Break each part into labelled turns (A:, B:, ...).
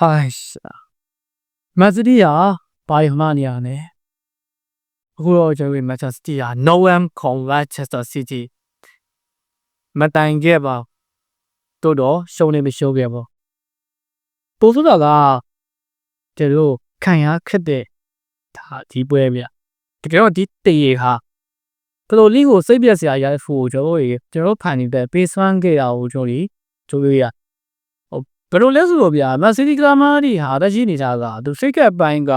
A: ဟိုင်းမန်စီးတီးကဘာရမှနေရလဲအခုတော့ကျွန်တော်တို့မန်ချက်စတီးက Noam Manchester City မတိုင်ခဲ့ပါတို့တော့ရှုံးနေမရှုံးခဲ့ပါပို့ဆိုတာကကျတို့ခံရခက်တဲ့ဒါဒီပွဲဗျတကယ်တော့ဒီတရေဟာတော်တော်လေးကိုစိတ်ပြက်စရာရဖို့ကျွန်တော်တို့ကျွန်တော်ဖန်နေတဲ့ base one ခဲ့တာကိုကျွန်တော်တို့တို့ရ ဘယ်လိုလဲဆိုတော့ဗျာမက်ဆီဒီကလာမာဒီဟာတကြီးနေတာကသူစိတ်ကပ်ပိုင်းက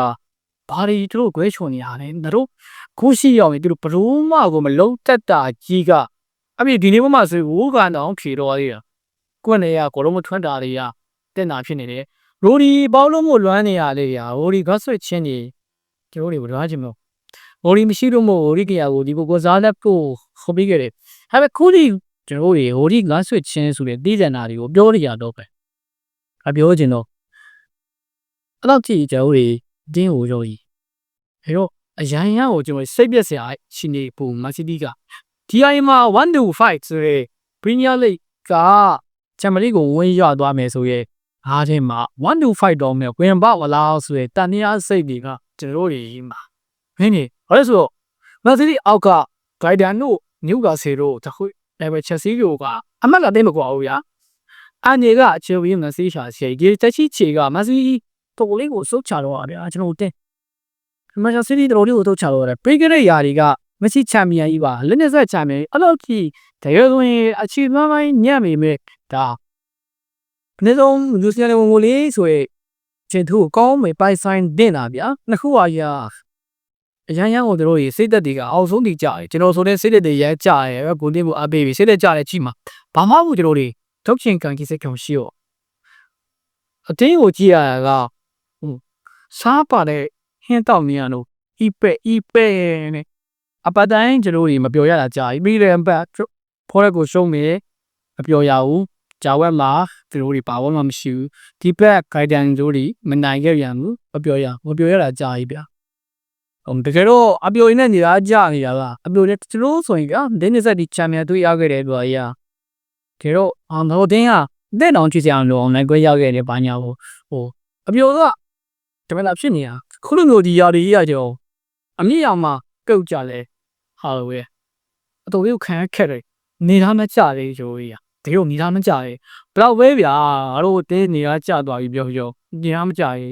A: ဘာတွေသူတို့ခွဲချုံနေရတယ်သူတို့ခုရှိရောက်ရင်သူတို့ဘလို့မှကိုမလုံးတက်တာကြီးကအပြင်ဒီနေ့မှဆိုဝိုးကန်တော့ဖြေတော့သေးတာကိုယ်နဲ့ကကိုလုံးမထွန်းတာတွေကတက်တာဖြစ်နေတယ်ရိုဒီပေါလုံးမလွမ်းနေရလေရာရိုဒီဂတ်ဆွစ်ချင်းနေကျွန်တော်တွေဘယ်လိုချင်မလို့ရိုဒီမရှိလို့မို့ရိုဒီကရကိုဒီကိုကိုစားလက်ကိုခေါ်ပြီးခဲ့တယ်ဒါပေမဲ့ခုဒီကျွန်တော်တွေရိုဒီဂတ်ဆွစ်ချင်းဆိုတဲ့တည်ကြံတာတွေကိုပြောရရတော့ပဲ အပြောချင်တော့အဲ့တော့ကြည့်ကြဦးလေတင်းဟိုရောကြီးအဲ့တော့အရန်ရကိုကျွန်တော်စိတ်ပြက်စရာရှိနေပုံမန်စီးတီးကဒီအိုင်မှာ1 to 5ဆိုရဲပရီးမီးယားလိဂ်ကချန်ပီယံလိကိုဝင်ရသွားမယ်ဆိုရဲအားထဲမှာ1 to 5တော့မယ်ဝင်ပါဝလားဆိုရဲတန်တရားစိတ်တွေကကျွန်တော်တို့ကြီးမှာမင်းနေဟောလဲဆိုတော့မန်စီးတီးအောက်ကဂိုင်ဒန်တို့နျူကာဆယ်တို့တခွေဒါပေမဲ့ချက်စီးကိုကအမတ်ကသိမကွာဘူးဗျာ အန်နေကအချေဝင်းမစီးချာရှေဒီတက်ချီချေကမစီတော်လေးကိုစုတ်ချတော့ဗျာကျွန်တော်တင်မန်ချက်စီးတီးတော်လေးကိုစုတ်ချတော့တယ်ပရိဂရိတ်ယာတွေကမစီချန်ပီယံကြီးပါလက်နေဆက်ချန်ပီယံအဲ့လိုကြီးတကယ်ဆိုရင်အချီမမိုင်းညံ့မိမဲ့ဒါအနည်းဆုံးလူစရတဲ့ဝင်ကိုလေးဆိုရင်ချင်းသူ့ကောင်းမေပိုင်ဆိုင်တင်တာဗျာနှစ်ခုပါရာအရန်ရန်ကိုတို့ရေစိတ်သက်တွေကအောက်ဆုံးတည်ကြတယ်ကျွန်တော်ဆိုတဲ့စိတ်သက်တွေရဲကြရဲဂုဏ်တင်မှုအပေးပြီးစိတ်သက်ကြတဲ့ကြီးမှာဘာမှမဟုတ်ကျွန်တော်တွေ ထုတ်ချင်ကန်ကိစ္စကောင်ရှိရောအတင်းကိုကြည့်ရတာကဟိုစားပါတဲ့ဟင်းတောက်နေရလို့ဤပဲ့ဤပဲ့နဲ့အပတိုင်းကျွန်တော်တွေမပြောရတာကြာပြီပြီးတယ်ဘတ်ဖော်ရက်ကိုရှုံးနေမပြောရဘူးဂျာဝက်မှာသူတို့တွေပါဝမှမရှိဘူးဒီဘက်ဂိုင်ဒန်တို့တွေမနိုင်ခဲ့ပြန်ဘူးမပြောရမပြောရတာကြာပြီဗျာဟိုတကယ်တော့အပြိုရင်းနဲ့နေတာကြာနေတာကအပြိုနဲ့ကျွန်တော်ဆိုရင်ဗျာဒင်းနေဆက်ဒီချန်ပီယံတွေ့ရခဲ့တယ်ပြောရ ကဲတော့အောင်တော့တင်းကတဲ့တောင်ကြည့်စရာလို့ online ကွဲရောက်ခဲ့တယ်ဘာညာဟိုဟိုအပြိုကတမန်လာဖြစ်နေတာခုလိုမျိုးဒီຢာတွေကြီးရကြောအမြင့်ရောင်မှာကုတ်ကြလဲဟာလိုပဲအတော်လေးခံရခက်တယ်နေသားမကြလေရိုးကြီးอ่ะတကယ်နေသားမကြလေဘလောက်ပဲဗျာငါတို့တင်းနေသားကြသွားပြီပြောပြောနေသားမကြလေ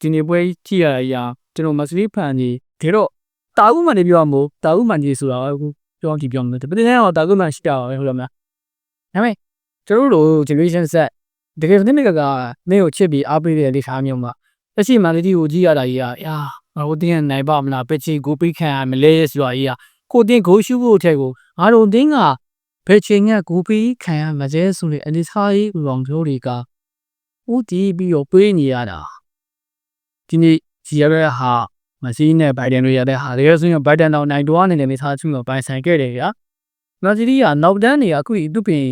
A: ဒီနေပွဲကြည့်ရရကျွန်တော်မစလီဖန်ကြီးဒါတော့တာဥမှန်နေပြောမို့တာဥမှန်ကြီးဆိုတာအခုပြောကြည့်ပြောမယ်တပင်းနဲ့တော့တာဥမှန်ရှိတာပါပဲဟုတ်လားမလား ဒါပေမဲ့ကျွန်တော်တို့ generation set တကယ်နည်းနည်းကကမင်းကိုချစ်ပြီးအားပေးတဲ့အနေထားမျိုးမှာအရှိမန်လီတီကိုကြည့်ရတာကြီးကအာငါတို့တင်းနိုင်ပါမလားပက်ချီကိုပိတ်ခံရမလဲဆိုတာကြီးကကိုတင်းကိုရှုဖို့ထဲကိုငါတို့တင်းကဘယ်ချိန်ကကိုပိခံရမလဲဆိုတဲ့အနေထားကြီးဥအောင်တို့တွေကဦးတည်ပြီးတော့ပေးနေရတာဒီနေ့ကြည်ရတဲ့ဟာမစီးနဲ့ဘိုင်ဒန်တို့ရတဲ့ဟာတကယ်ဆိုရင်ဘိုင်ဒန်တော့နိုင်တော့အနေနဲ့နေသားချင်းကိုပိုင်ဆိုင်ခဲ့တယ်ဗျာ နော်ဒီကနောက်တန်းနေအခုသူပင်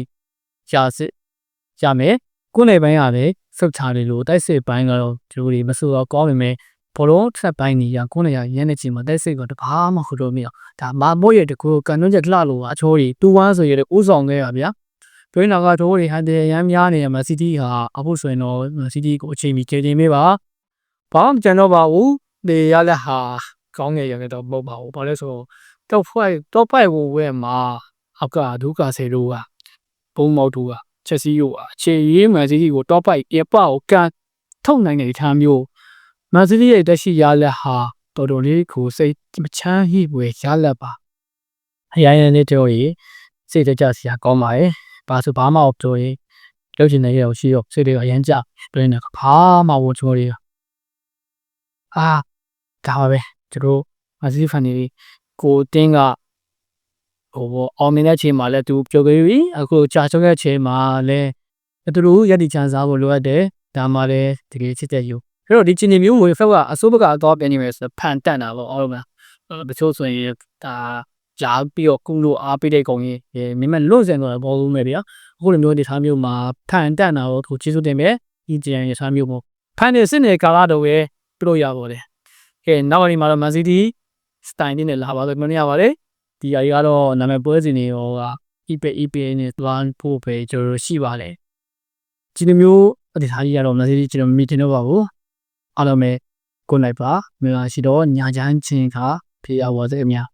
A: ရှာစစ်ရမယ်ကိုယ်နယ်ပိုင်းကလည်းစုတ်ချတယ်လို့တိုက်စစ်ပိုင်းကတော့ဒီလိုတွေမဆိုတော့ကောင်းပေမဲ့ဘောလုံးထက်ပိုင်းနေရကိုယ်နယ်ရရန်နေချင်မှာတိုက်စစ်ကတဘာမှခုတော့မရဒါမမို့ရတကူကန်တွန်းချက်လှလို့အချိုးကြီးတူဝမ်းဆိုရတဲ့ဥဆောင်ခဲ့ရဗျာတွင်းနာကတို့တွေဟန်တယ်ရမ်းများနေရမစီတီဟာအခုဆိုရင်တော့စီတီကိုအချိန်မီကျေတင်ပေးပါဘာမှမကြံတော့ပါဘူးနေရလက်ဟာကောင်းငယ်ရတော့မဟုတ်ပါဘူးဘာလဲဆိုတော့တော့ဖိုက်တော့ဖိုက်ကိုဝဲမှာ အောက်ကဒုက္ခဆေတို့ကဘုံမောက်တို့ကချက်စီးရို့အခြေရေးမန်စီးတီကိုတော့ပိုက်ပြပကိုကန်ထုတ်နိုင်တဲ့ထားမျိုးမန်စီးတီရဲ့တက်ရှိရလက်ဟာတော်တော်လေးကိုစိတ်မချမ်းဟိပွေရလက်ပါအရင်ရင်လေးတို့ရေစိတ်တကြစရာကောင်းပါရဲ့ဘာဆိုဘာမှမပြောရင်လုပ်ချင်တဲ့ရရှိရောစိတ်တွေကအရင်ကြတွင်းနေဘာမှဝချိုးတွေအာဒါပါပဲသူတို့မန်စီးတီဖန်နေကိုတင်းက ဟိုပေါ့အောင်မြင်တဲ့အချိန်မှာလည်းသူပြောခဲ့ပြီအခုကြာချုပ်တဲ့အချိန်မှာလည်းသူတို့ရည်တည်ချမ်းစားဖို့လိုအပ်တယ်ဒါမှလည်းတကယ်ချစ်တဲ့ယူအဲ့တော့ဒီချင်းနေမျိုးဝင်ဖက်ကအစိုးဘကအတော့ပြန်နေမယ်ဆိုဖန်တက်တာပေါ့အော်မလားတချို့ဆိုရင်ဒါကြားပြီးတော့ကုလို့အားပေးတဲ့ကောင်ကြီးမင်းမလွတ်စင်တော့ဘောလုံးမယ်ဗျာအခုလိုမျိုးဒီထားမျိုးမှာဖန်တက်တာတော့သူကျေးဇူးတင်မယ်ဒီကြံရထားမျိုးပေါ့ဖန်နေစစ်နေကာလာတော့ပဲပြလို့ရပါတယ်ကဲနောက်နေ့မှာတော့မန်စီးတီစတိုင်နဲ့လာပါလို့မရပါတယ် ဒီအရာကတော့နာမည်ပွဲစဉ်တွေရောက eBay eBay နဲ့သွားဖို့ပဲကျွန်တော်ရှိပါတယ်ဒီလိုမျိုးဒီသားကြီးကတော့မသိကျွန်တော်မီတင်တော့ပါဘူးအားလုံးပဲကိုနိုင်ပါမြန်မာရှိတော့ညာချမ်းချင်းခါဖေးရပါစေအများ